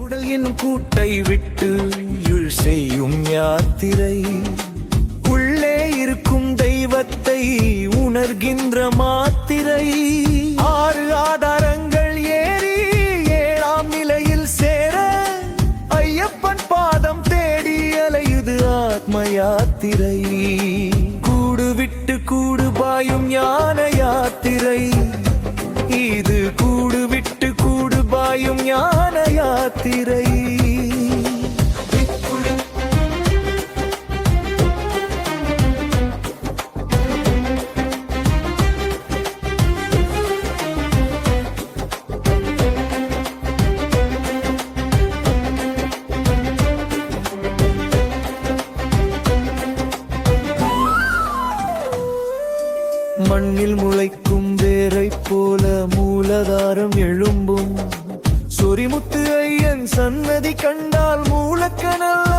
உடல் கூட்டை விட்டு இழ் செய்யும் யாத்திரை. உள்ளே இருக்கும் தெய்வத்தை உணர்கின்ற மாத்திரை. ஆறு ஆதாரங்கள் ஏறி ஏழாம் நிலையில் சேர ஐயப்பன் பாதம் தேடி அலையுது ஆத்ம யாத்திரை கூடு விட்டு கூடு பாயும் ஞான யாத்திரை இது யாத்திரை. மண்ணில் முளைக்கும் வேரை போல மூலதாரம் எழும்பும். சொரிமுத்து ஐயன் சன்னதி கண்டால் மூலக்கணல்